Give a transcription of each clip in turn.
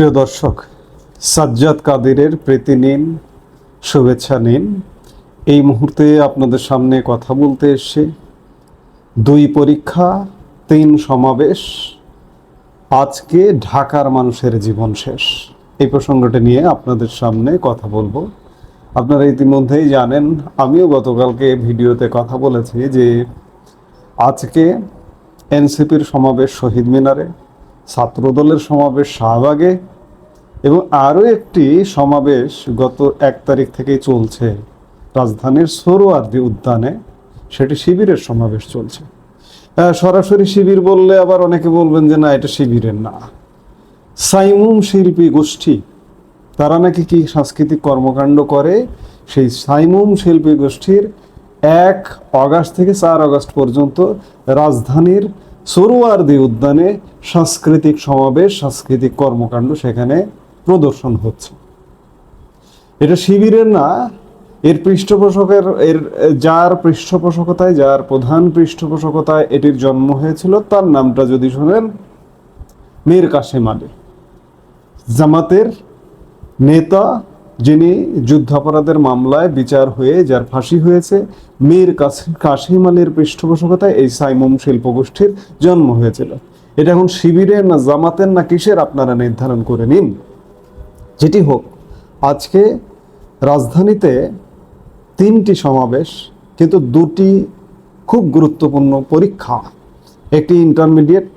প্রিয় দর্শক, সাজ্জাদ কাদিরের প্রীতি নিন, শুভেচ্ছা নিন। এই মুহূর্তে আপনাদের সামনে কথা বলতে এসে দুই পরীক্ষা, তিন সমাবেশ, আজকে ঢাকার মানুষের জীবন শেষ। এই প্রসঙ্গটি নিয়ে আপনাদের সামনে কথা বলব। আপনারা ইতিমধ্যেই জানেন, আমিও গতকালকে ভিডিওতে কথা বলেছি যে আজকে এনসিপির সমাবেশ শহীদ মিনারে। ছাত্রদলের সমাবেশ শাহবাগে এবং আরও একটি সমাবেশ গত এক তারিখ থেকেই চলছে। রাজধানীর সোরোয়ার্দি উদ্যানে সেটি শিবিরের সমাবেশ চলছে। সরাসরি শিবির বললে আবার অনেকে বলবেন যে না, এটা শিবিরের না। সাইমুম শিল্পী গোষ্ঠী, তারা নাকি কি সাংস্কৃতিক কর্মকাণ্ড করে? সেই সাইমুম শিল্পী গোষ্ঠীর এক অগাস্ট থেকে চার অগাস্ট পর্যন্ত রাজধানীর সরুয়ারদি উদ্যানে সাংস্কৃতিক সমাবেশ, সাংস্কৃতিক কর্মকাণ্ড সেখানে প্রদর্শন হচ্ছে। এটা শিবিরের না, এর পৃষ্ঠপোষকের, এর, যার পৃষ্ঠপোষকতায়, যার প্রধান পৃষ্ঠপোষকতায় এটির জন্ম হয়েছিল, তার নামটা যদি শোনেন, মীর কাসেম আলী। জামাতের নেতা যিনি যুদ্ধাপরাধের মামলায় বিচার হয়ে যার ফাঁসি হয়েছে, মীর কাসি- কাসিম আলীর পৃষ্ঠপোষকতায় এই সাইমুম শিল্প গোষ্ঠীর জন্ম হয়েছিল। এটা এখন শিবিরের না জামাতের না কিসের আপনারা নির্ধারণ করে নিন। যেটি হোক, আজকে রাজধানীতে তিনটি সমাবেশ, কিন্তু দুটি খুব গুরুত্বপূর্ণ পরীক্ষা। একটি ইন্টারমিডিয়েট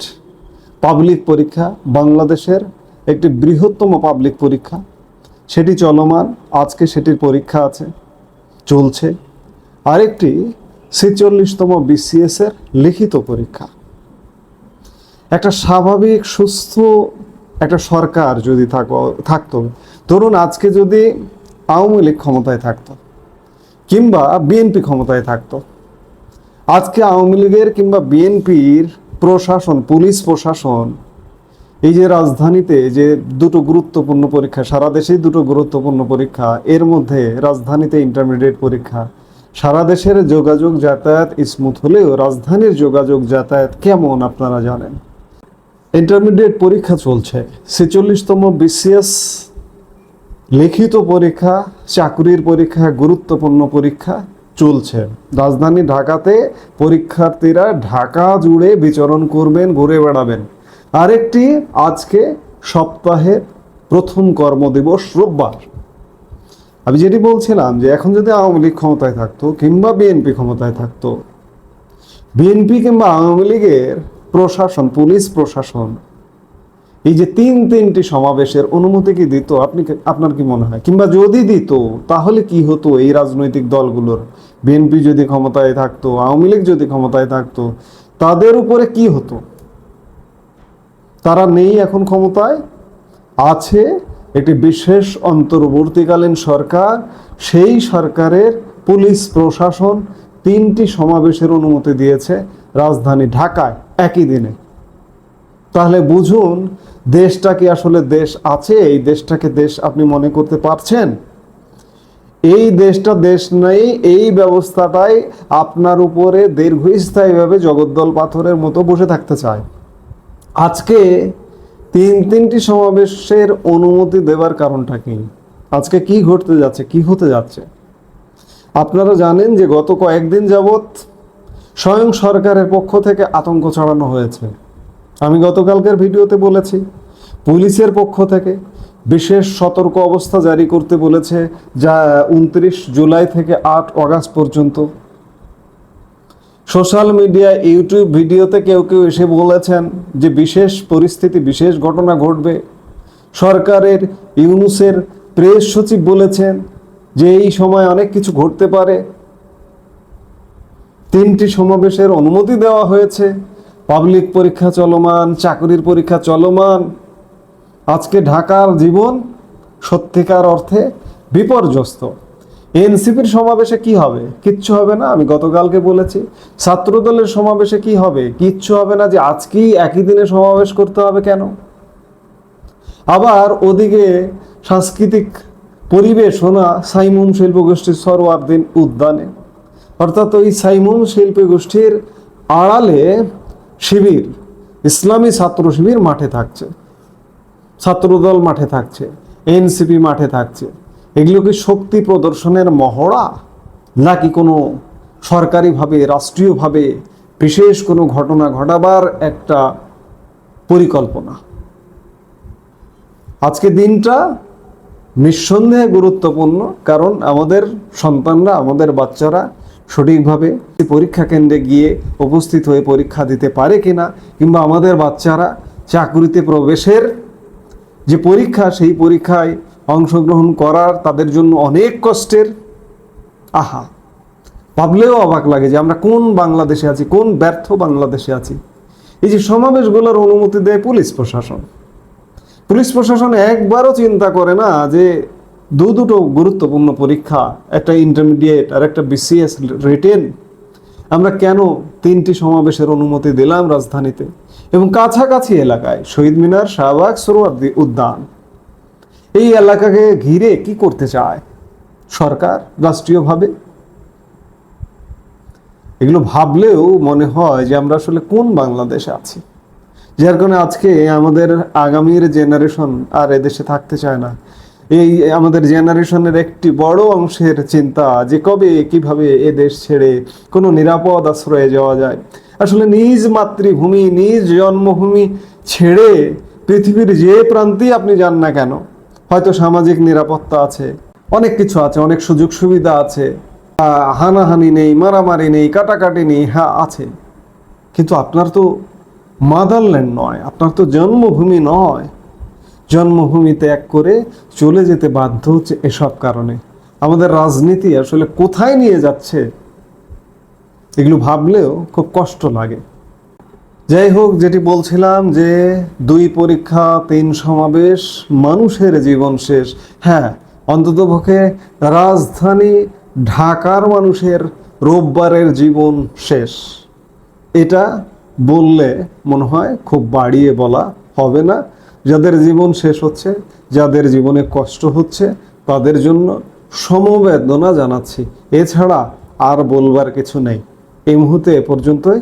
পাবলিক পরীক্ষা, বাংলাদেশের একটি বৃহত্তম পাবলিক পরীক্ষা সেটি চলমান, আজকে সেটির পরীক্ষা আছে, চলছে। আরেকটি ছেচল্লিশতম বিসিএস এর লিখিত পরীক্ষা। একটা স্বাভাবিক, সুস্থ একটা সরকার যদি থাকো, থাকতো, ধরুন আজকে যদি আওয়ামী লীগ ক্ষমতায় থাকতো কিংবা বিএনপি ক্ষমতায় থাকতো, আজকে আওয়ামী লীগের কিংবা বিএনপির প্রশাসন, পুলিশ প্রশাসন এই যে রাজধানীতে যে দুটো গুরুত্বপূর্ণ পরীক্ষা, সারা দেশেই দুটো গুরুত্বপূর্ণ পরীক্ষা, এর মধ্যে রাজধানীতে ইন্টারমিডিয়েট পরীক্ষা। সারা দেশের যোগাযোগ যাতায়াত স্মুথ হলেও রাজধানীর যোগাযোগ যাতায়াত কেমন আপনারা জানেন? ইন্টারমিডিয়েট পরীক্ষা চলছে। ছেচল্লিশতম বিসিএস লিখিত পরীক্ষা, চাকরির পরীক্ষা, গুরুত্বপূর্ণ পরীক্ষা চলছে। রাজধানী ঢাকাতে পরীক্ষার্থীরা ঢাকা জুড়ে বিচরণ করবেন, ঘুরে বেড়াবেন। আরেকটি আজকে সপ্তাহের প্রথম কর্মদিবস রোববার। আমি যেটি বলছিলাম যে এখন যদি আওয়ামী লীগ ক্ষমতায় থাকতো কিংবা বিএনপি ক্ষমতায় থাকতো, বিএনপি কিংবা আওয়ামী লীগের প্রশাসন, পুলিশ প্রশাসন, এই যে তিন তিনটি সমাবেশের অনুমতি কি দিত? আপনি আপনার কি মনে হয়? কিংবা যদি দিত, তাহলে কি হতো এই রাজনৈতিক দলগুলোর? বিএনপি যদি ক্ষমতায় থাকতো, আওয়ামী লীগ যদি ক্ষমতায় থাকতো, তাদের উপরে কি হতো? তারা নেই এখন ক্ষমতায়, আছে একটি বিশেষ অন্তর্বর্তীকালীন সরকার, সেই সরকারের পুলিশ প্রশাসন তিনটি সমাবেশের অনুমতি দিয়েছে রাজধানী ঢাকায় একই দিনে। তাহলে বুঝুন, দেশটা কি আসলে দেশ আছে? এই দেশটাকে দেশ আপনি মনে করতে পারছেন? এই দেশটা দেশ নেই, এই ব্যবস্থাটাই আপনার উপরে দীর্ঘস্থায়ীভাবে জগদ্দল পাথরের মতো বসে থাকতে চায়। আজকে তিন তিনটি সমাবেশের অনুমতি দেওয়ার কারণটা কি? আজকে কি ঘটতে যাচ্ছে? কি হতে যাচ্ছে? আপনারা জানেন যে গত কয়েকদিন যাবৎ স্বয়ং সরকারের পক্ষ থেকে আতঙ্ক ছড়ানো হয়েছে। আমি গতকালকের ভিডিওতে বলেছি, পুলিশের পক্ষ থেকে বিশেষ সতর্ক অবস্থা জারি করতে বলেছে যা উনত্রিশ জুলাই থেকে আট অগাস্ট পর্যন্ত সোশ্যাল মিডিয়া, ইউটিউব ভিডিওতে কেউ কেউ এসে বলেছেন যে বিশেষ পরিস্থিতি, বিশেষ ঘটনা ঘটবে। সরকারের, ইউনুসের প্রেস সচিব বলেছেন যে এই সময় অনেক কিছু ঘটতে পারে। তিনটি সমাবেশের অনুমতি দেওয়া হয়েছে। পাবলিক পরীক্ষা চলমান, চাকরির পরীক্ষা চলমান। আজকে ঢাকার জীবন সত্যিকার অর্থে বিপর্যস্ত। এনসিপির সমাবেশে কি হবে? কিচ্ছু হবে না, আমি গতকালকে বলেছি। ছাত্রদলের সমাবেশে কি হবে? কিচ্ছু হবে না যে আজকেই একই দিনে সমাবেশ করতে হবে কেন? আবার ওদিকে সাংস্কৃতিক পরিবেশ হোনা সাইমুম শিল্প গোষ্ঠীর সরওয়ার্দিন উদ্যানে। অর্থাৎ ওই সাইমুম শিল্পী গোষ্ঠীর আড়ালে শিবির, ইসলামী ছাত্র শিবির মাঠে থাকছে। ছাত্রদল মাঠে থাকছে, এনসিপি মাঠে থাকছে। এগুলো কি শক্তি প্রদর্শনের মহড়া? নাকি কোনো সরকারিভাবে, রাষ্ট্রীয়ভাবে বিশেষ কোনো ঘটনা ঘটাবার একটা পরিকল্পনা? আজকে দিনটা নিঃসন্দেহে গুরুত্বপূর্ণ, কারণ আমাদের সন্তানরা, আমাদের বাচ্চারা সঠিকভাবে পরীক্ষা কেন্দ্রে গিয়ে উপস্থিত হয়ে পরীক্ষা দিতে পারে কিনা, কিংবা আমাদের বাচ্চারা চাকরিতে প্রবেশের যে পরীক্ষা, সেই পরীক্ষায় অংশগ্রহণ করার তাদের জন্য অনেক কষ্টের আহা। ভাবলেও অবাক লাগে যে আমরা কোন বাংলাদেশে আছি, কোন ব্যর্থ বাংলাদেশে আছি। এই যে সমাবেশগুলোর অনুমতি দেয় পুলিশ প্রশাসন। পুলিশ প্রশাসন একবারও চিন্তা করে না যে দু দুটো গুরুত্বপূর্ণ পরীক্ষা, একটা ইন্টারমিডিয়েট আর একটা বিসিএস রিটেন আমরা কেন তিনটি সমাবেশের অনুমতি দিলাম রাজধানীতে? এবং কাছাকাছি এলাকায় শহীদ মিনার শাহবাগ সোহরাওয়ার্দী উদ্যান এই এলাকাকে ঘিরে কি করতে চায় সরকার রাষ্ট্রীয়ভাবে? এগুলো ভাবলেও মনে হয় যে আমরা আসলে কোন বাংলাদেশে আছি। যার কারণে আজকে আমাদের আগামীর জেনারেশন আর এদেশে থাকতে চায় না। এই আমাদের জেনারেশনের একটি বড় অংশের চিন্তা যে কবে, কীভাবে এ দেশ ছেড়ে কোনো নিরাপদ আশ্রয়ে যাওয়া যায়। আসলে নিজ মাতৃভূমি, নিজ জন্মভূমি ছেড়ে পৃথিবীর যে প্রান্তেই আপনি যান না কেন হয়তো সামাজিক নিরাপত্তা আছে, অনেক কিছু আছে, অনেক সুযোগ সুবিধা আছে হানাহানি নেই, মারামারি নেই, কাটাকাটি নেই হ্যাঁ আছে। কিন্তু আপনার তো মাদারল্যান্ড নয়, আপনার তো জন্মভূমি নয়। জন্মভূমি ত্যাগ করে চলে যেতে বাধ্য হচ্ছে এসব কারণে। আমাদের রাজনীতি আসলে কোথায় নিয়ে যাচ্ছে, এগুলো ভাবলেও খুব কষ্ট লাগে। যাই হোক, যেটি বলছিলাম যে দুই পরীক্ষা, তিন সমাবেশ, মানুষের জীবন শেষ। হ্যাঁ অন্ততপক্ষে রাজধানী ঢাকার মানুষের রোববারের জীবন শেষ। এটা বললে মনে হয় খুব বাড়িয়ে বলা হবে না। যাদের জীবন শেষ হচ্ছে, যাদের জীবনে কষ্ট হচ্ছে, তাদের জন্য সমবেদনা জানাচ্ছি। এছাড়া আর বলবার কিছু নেই। এই মুহূর্তে এ পর্যন্তই।